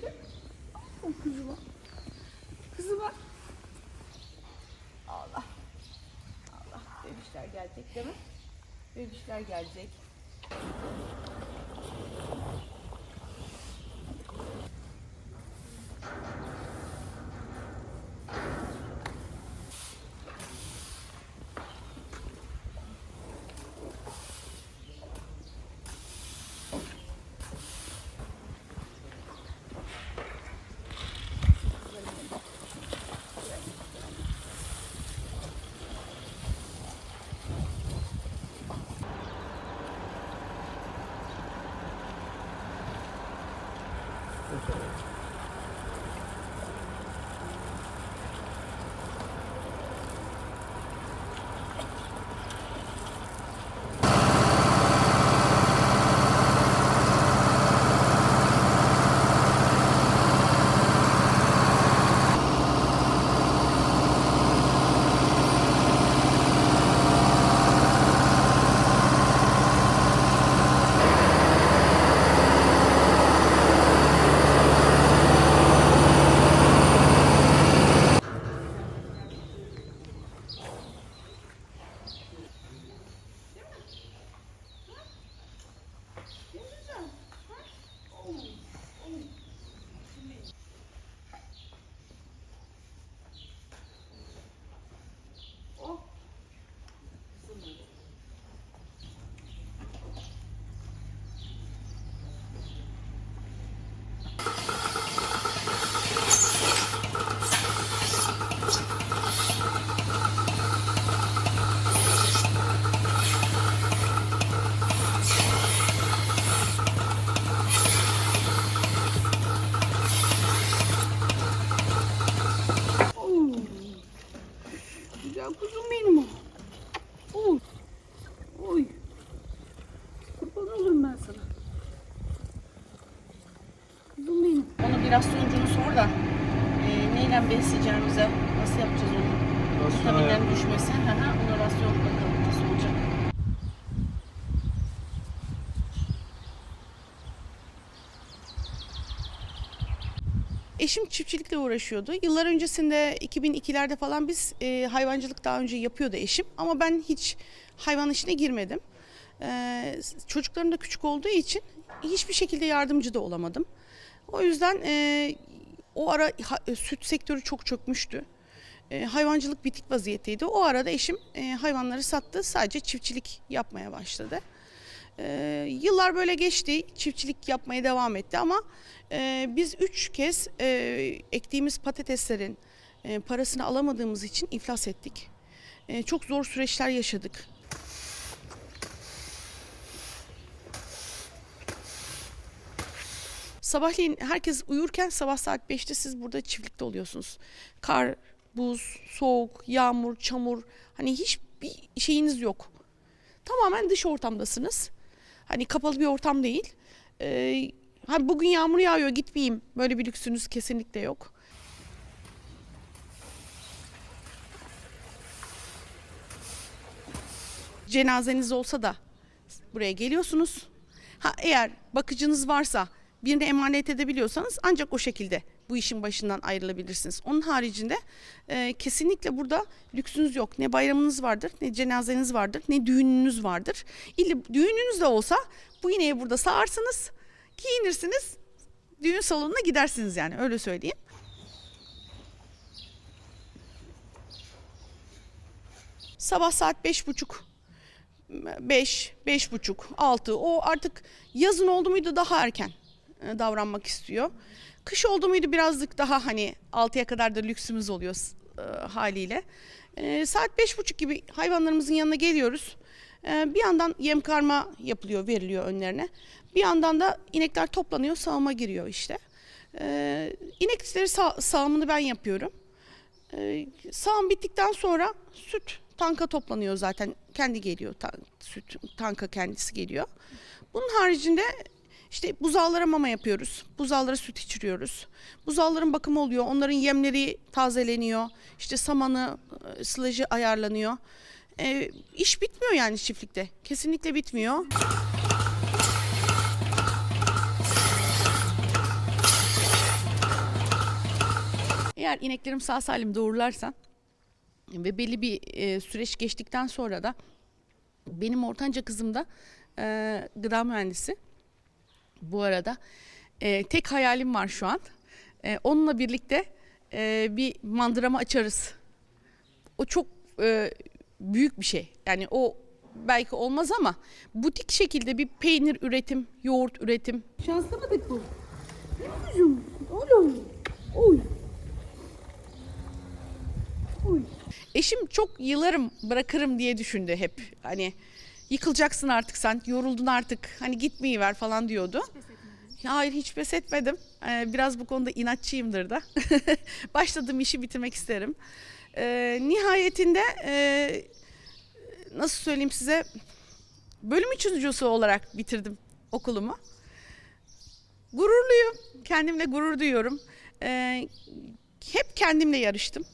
koydum. O kızıma. Kızıma. Allah. Allah. Bebişler gelecek değil mi? Bebişler gelecek. Güzel kuzum benim o. Oy. Oy. Kurban olurum ben sana. Kuzum benim. Ona biraz sonucunu sor da e, neyle besleyeceğimize, nasıl yapacağız onu? Vitaminlerin düşmesi. Hı hı. Ona rasyon bakalım nasıl olacak. Eşim çiftçilikle uğraşıyordu. Yıllar öncesinde 2002'lerde falan biz e, hayvancılık daha önce yapıyordu eşim. Ama ben hiç hayvan işine girmedim. E, çocuklarım da küçük olduğu için hiçbir şekilde yardımcı da olamadım. O yüzden e, o ara ha- süt sektörü çok çökmüştü. E, hayvancılık bitik vaziyetteydi. O arada eşim e, hayvanları sattı. Sadece çiftçilik yapmaya başladı. Ee, yıllar böyle geçti, çiftçilik yapmaya devam etti ama e, biz üç kez e, ektiğimiz patateslerin e, parasını alamadığımız için iflas ettik. E, çok zor süreçler yaşadık. Sabahleyin herkes uyurken sabah saat 5'te siz burada çiftlikte oluyorsunuz. Kar, buz, soğuk, yağmur, çamur hani hiçbir şeyiniz yok. Tamamen dış ortamdasınız. Hani kapalı bir ortam değil. Ee, ha bugün yağmur yağıyor gitmeyeyim. Böyle bir lüksünüz kesinlikle yok. Cenazeniz olsa da buraya geliyorsunuz. Ha eğer bakıcınız varsa birine emanet edebiliyorsanız ancak o şekilde bu işin başından ayrılabilirsiniz. Onun haricinde e, kesinlikle burada lüksünüz yok. Ne bayramınız vardır, ne cenazeniz vardır, ne düğününüz vardır. İlle düğününüz de olsa bu ineği burada sağarsınız, giyinirsiniz, düğün salonuna gidersiniz yani öyle söyleyeyim. Sabah saat beş buçuk 5, beş buçuk, 6 o artık yazın oldu muydu daha erken davranmak istiyor. Kış oldu muydu birazcık daha hani 6'ya kadar da lüksümüz oluyor e, haliyle. E, saat beş buçuk gibi hayvanlarımızın yanına geliyoruz. E, bir yandan yem karma yapılıyor, veriliyor önlerine. Bir yandan da inekler toplanıyor, sağıma giriyor işte. E, inekleri sağ, sağımını ben yapıyorum. Sağım bittikten sonra süt tanka toplanıyor zaten. Kendi geliyor süt tanka kendisi geliyor. Bunun haricinde işte buzağlara mama yapıyoruz. Buzağlara süt içiriyoruz. Buzağların bakımı oluyor. Onların yemleri tazeleniyor. İşte samanı, e, sılajı ayarlanıyor. Ee, iş bitmiyor yani çiftlikte. Kesinlikle bitmiyor. Eğer ineklerim sağ salim doğurlarsa ve belli bir e, süreç geçtikten sonra da Benim ortanca kızım da e, gıda mühendisi. Bu arada e, tek hayalim var şu an. E, onunla birlikte e, bir mandırama açarız. O çok e, büyük bir şey. Yani o belki olmaz ama butik şekilde bir peynir üretim, yoğurt üretim. Şanslamadık bu. Değil mi kuzum? Oğlum. Oy. Oy. Eşim çok yılarım bırakırım diye düşündü hep. Hani yıkılacaksın artık sen, yoruldun artık. Hani gitmeyi ver falan diyordu. Hayır hiç pes etmedim. Ee, biraz bu konuda inatçıyımdır da. Başladığım işi bitirmek isterim. Ee, nihayetinde e, nasıl söyleyeyim size bölüm üçüncüsü olarak bitirdim okulumu. Gururluyum. Kendimle gurur duyuyorum. Ee, hep kendimle yarıştım.